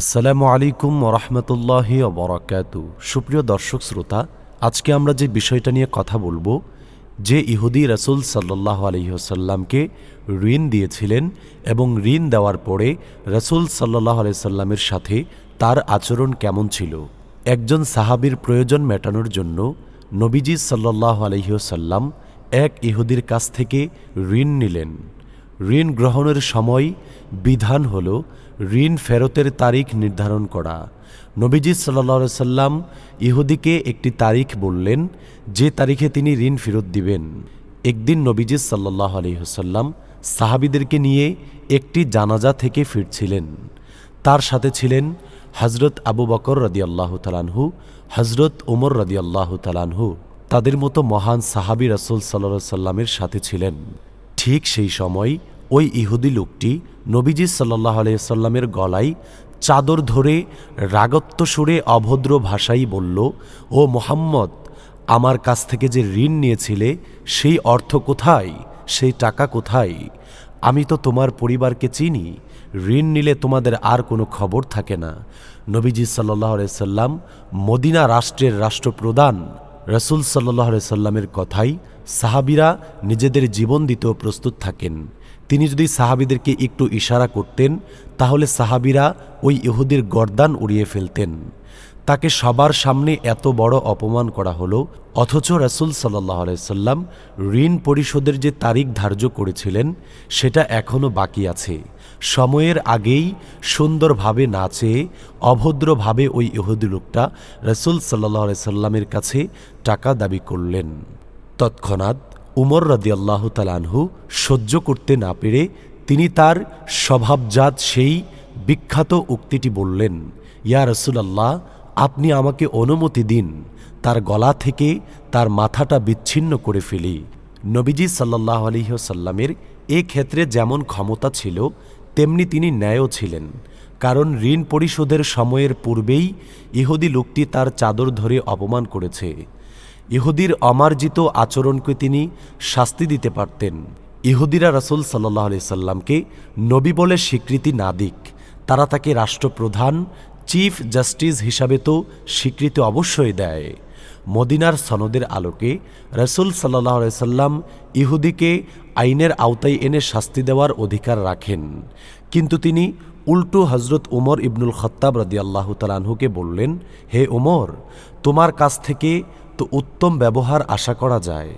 আসসালামু আলাইকুম ওরহমতুল্লাহি বরাকাতু সুপ্রিয় দর্শক শ্রোতা, আজকে আমরা যে বিষয়টা নিয়ে কথা বলব, যে ইহুদি রসুল সাল্লাহ আলহিহসাল্লামকে ঋণ দিয়েছিলেন এবং ঋণ দেওয়ার পরে রসুল সাল্লাহ আলাইসাল্লামের সাথে তার আচরণ কেমন ছিল, একজন সাহাবির প্রয়োজন মেটানোর জন্য নবীজি সাল্লাহ আলহিহসাল্লাম এক ইহুদির কাছ থেকে ঋণ নিলেন। ঋণ গ্রহণের সময় বিধান হল ঋণ ফেরতের তারিখ নির্ধারণ করা। নবীজি সাল্লা সাল্লাম ইহুদিকে একটি তারিখ বললেন, যে তারিখে তিনি ঋণ ফেরত দিবেন। একদিন নবীজি সাল্লাহ আলহিহসাল্লাম সাহাবিদেরকে নিয়ে একটি জানাজা থেকে ফিরছিলেন। তার সাথে ছিলেন হজরত আবু বকর রদিয়াল্লাহ তালানহু হজরত ওমর উমর রদিয়াল্লাহ তালানহু তাদের মতো মহান সাহাবি রসুল সাল্লা সাল্লামের সাথে ছিলেন। ঠিক সেই সময় ওই ইহুদি লোকটি নবীজি সাল্লাহ আলাইসাল্লামের গলায় চাদর ধরে রাগত্ব সুরে অভদ্র ভাষাই বলল, ও মোহাম্মদ, আমার কাছ থেকে যে ঋণ নিয়েছিলে, সেই অর্থ কোথায়? সেই টাকা কোথায়? আমি তো তোমার পরিবারকে চিনি, ঋণ নিলে তোমাদের আর কোনো খবর থাকে না। নবীজি সাল্লাহ সাল্লাম মদিনা রাষ্ট্রের রাষ্ট্রপ্রধান রসুল সাল্লাহ সাল্লামের কথাই সাহাবিরা নিজেদের জীবন দিতেও প্রস্তুত থাকেন। তিনি যদি সাহাবিদেরকে একটু ইশারা করতেন, তাহলে সাহাবিরা ওই ইহুদির গর্দান উড়িয়ে ফেলতেন। তাকে সবার সামনে এত বড় অপমান করা হলো, অথচ রসুল সাল্লাহ সাল্লাম ঋণ পরিশোধের যে তারিখ ধার্য করেছিলেন, সেটা এখনও বাকি আছে। সময়ের আগেই সুন্দরভাবে নাচে অভদ্রভাবে ওই ইহুদি লোকটা রসুল সাল্লাহ সাল্লামের কাছে টাকা দাবি করলেন। তৎক্ষণাৎ উমর রদিয়াল্লাহ তালানহু সহ্য করতে না পেরে তিনি তার স্বভাবজাত সেই বিখ্যাত উক্তিটি বললেন, ইয়া রসুলাল্লাহ আপনি আমাকে অনুমতি দিন, তার গলা থেকে তার মাথাটা বিচ্ছিন্ন করে ফেলি। নবীজি সাল্লাহ আলহিহসাল্লামের এ ক্ষেত্রে যেমন ক্ষমতা ছিল, তেমনি তিনি ন্যায়ও ছিলেন। কারণ ঋণ পরিশোধের সময়ের পূর্বেই ইহুদি লোকটি তার চাদর ধরে অপমান করেছে। ইহুদির অমার্জিত আচরণকে তিনি শাস্তি দিতে পারতেন। ইহুদিরা রসুল সাল্লাহ সাল্লামকে নবী বলে স্বীকৃতি না দিক, তারা তাকে রাষ্ট্রপ্রধান চিফ জাস্টিস হিসাবে তো স্বীকৃতি অবশ্যই দেয়। মদিনার সনদের আলোকে রসুল সাল্লাহ সাল্লাম ইহুদিকে আইনের আওতায় এনে শাস্তি দেওয়ার অধিকার রাখেন। কিন্তু তিনি উল্টো হজরত উমর ইবনুল খত্তাব রদি আল্লাহ তালাহুকে বললেন, হে উমর, তোমার কাছ থেকে তো উত্তম ব্যবহার আশা করা যায়।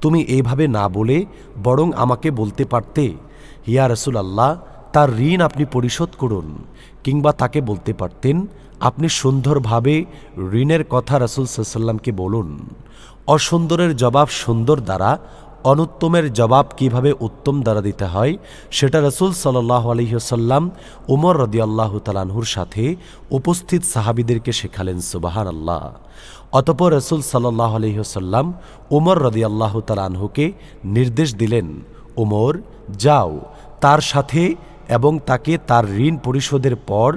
তুমি এইভাবে না বলে বরং আমাকে বলতে পারতে? হিয়া রসুল আল্লাহ তার ঋণ আপনি পরিশোধ করুন কিংবা তাকে বলতে পারতেন, আপনি সুন্দরভাবে ঋণের কথা রসুল সাল্লামকে বলুন। অসুন্দরের জবাব সুন্দর দ্বারা, অনুত্তমের জবাব কীভাবে উত্তম দ্বারা দিতে হয়, সেটা রসুল সাল্লাহ আলহিহসাল্লাম উমর রদি রদিয়াল্লাহ তালানহুর সাথে উপস্থিত সাহাবিদেরকে শেখালেন সুবাহান আল্লাহ অতপর রসুল সাল্লাহ আলহিহসাল্লাম উমর রদি রদিয়াল্লাহ তালানহুকে নির্দেশ দিলেন, উমর, যাও, তার সাথে এবং তাকে তার ঋণ পরিশোধের পর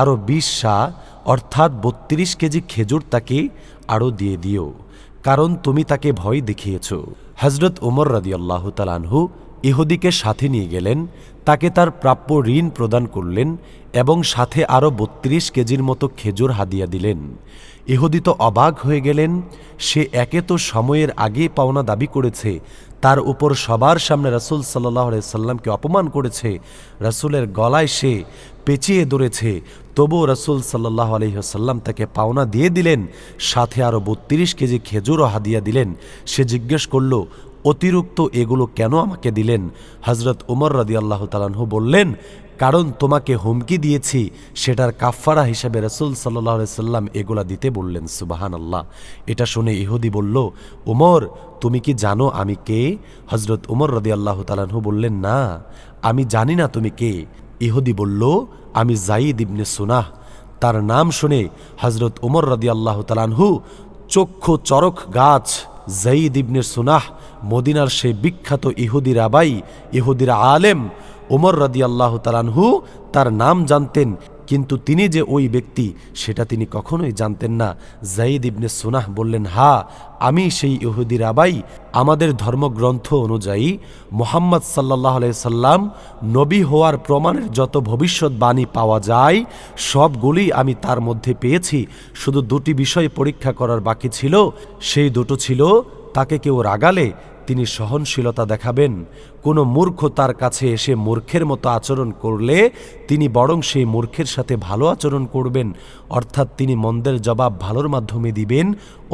আরও বিশ শাহ অর্থাৎ বত্রিশ কেজি খেজুর তাকে আরও দিয়ে দিও, কারণ তুমি তাকে ভয় দেখিয়েছ। হজরত উমর রদিয়াল্লাহ তালানহু ইহুদিকে সাথে নিয়ে গেলেন, তাকে তার প্রাপ্য ঋণ প্রদান করলেন এবং সাথে আরও বত্রিশ কেজির মতো খেজুর হাদিয়া দিলেন। ইহুদি তো অবাক হয়ে গেলেন, সে একে তো সময়ের আগে পাওনা দাবি করেছে, তার উপর সবার সামনে রাসুল সাল্লাহ সাল্লামকে অপমান করেছে, রাসুলের গলায় সে পেঁচিয়ে ধরেছে, তবুও রসুল সাল্লাহ আলহিহাসাল্লাম তাকে পাওনা দিয়ে দিলেন, সাথে আরও বত্রিশ কেজি খেজুরও হাদিয়া দিলেন। সে জিজ্ঞেস করল অতিরিক্ত এগুলো কেন আমাকে দিলেন? হজরত উমর রাদি আল্লাহ তালাহু বললেন, কারণ তোমাকে হুমকি দিয়েছি, সেটার কাফফারা হিসাবে রসুল সাল্লাহ সাল্লাম এগুলা দিতে বললেন সুবাহান আল্লাহ এটা শুনে ইহুদি বলল, উমর, তুমি কি জানো আমি কে? হজরত উমর রদি আল্লাহ তালাহু বললেন, না, আমি জানি না তুমি কে। ইহুদি বলল, আমি জাইদ ইবনে সুনাহ। তার নাম শুনে হজরত উমর রদি আল্লাহ তালানহু চক্ষু চরক গাছ জাইদ ইবনে সুনাহ, মদিনার সে বিখ্যাত ইহুদির আবাই ইহুদির আলেম ওমর রদি আল্লাহ তালানহু তার নাম জানতেন কিন্তু তিনি যে ওই ব্যক্তি, সেটা তিনি কখনোই জানতেন না। জাইদ ইবনে সুনাহ বললেন, হা, আমি সেই ইহুদির আবাই আমাদের ধর্মগ্রন্থ অনুযায়ী মোহাম্মদ সাল্লাহ সাল্লাম নবী হওয়ার প্রমাণের যত ভবিষ্যৎবাণী পাওয়া যায় সবগুলি আমি তার মধ্যে পেয়েছি। শুধু দুটি বিষয় পরীক্ষা করার বাকি ছিল। সেই দুটো ছিল, তাকে কেউ রাগালে তিনি সহনশীলতা দেখাবেন। কোনো মূর্খ তার কাছে এসে মূর্খের মতো আচরণ করলে তিনি বরং সেই মূর্খের সাথে ভালো আচরণ করবেন। অর্থাৎ তিনি মন্দের জবাব ভালোর মাধ্যমে দিবেন,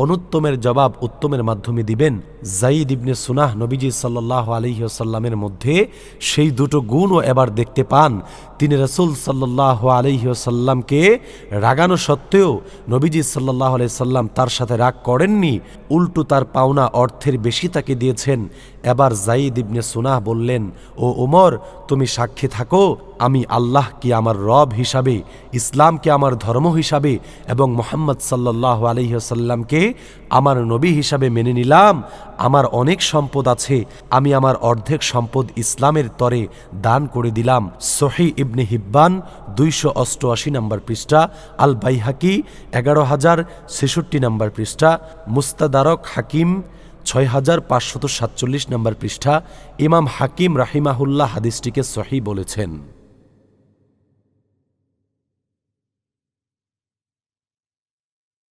অনুত্তমের জবাব উত্তমের মাধ্যমে দিবেন। জাইদ ইবনে সুনাহ নবীজি সাল্লাহ আলহিহসাল্লামের মধ্যে সেই দুটো গুণও এবার দেখতে পান। তিনি রসুল সাল্লাহ আলহিহসাল্লামকে রাগানো সত্ত্বেও নবীজি সাল্লাহ সাল্লাম তার সাথে রাগ করেননি। উল্টো তার পাওনা অর্থের বেশি তাকে দিয়েছেন। এবার জাইদ ইবনে সুনাহ বললেন, ও ওমর, তুমি সাক্ষী থাকো, আমি আল্লাহ কি আমার রব হিসাবে, ইসলামকে আমার ধর্ম হিসাবে এবং মোহাম্মদ সাল্লাহ আলহিহসাল্লামকে আমার নবী হিসাবে মেনে নিলাম। আমার অনেক সম্পদ আছে, আমি আমার অর্ধেক সম্পদ ইসলামের তরে দান করে দিলাম। সহি ইবনে হিব্বান, দুইশো অষ্টআশি নম্বর পৃষ্ঠা আল বাইহাকি এগারো হাজার ছেষট্টি নম্বর পৃষ্ঠা, মুস্তাদারক হাকিম ছয় হাজার পাঁচশত সাতচল্লিশ নম্বর পৃষ্ঠা ইমাম হাকিম রাহিমাহুল্লাহ হাদিসটিকে সহি বলেছেন।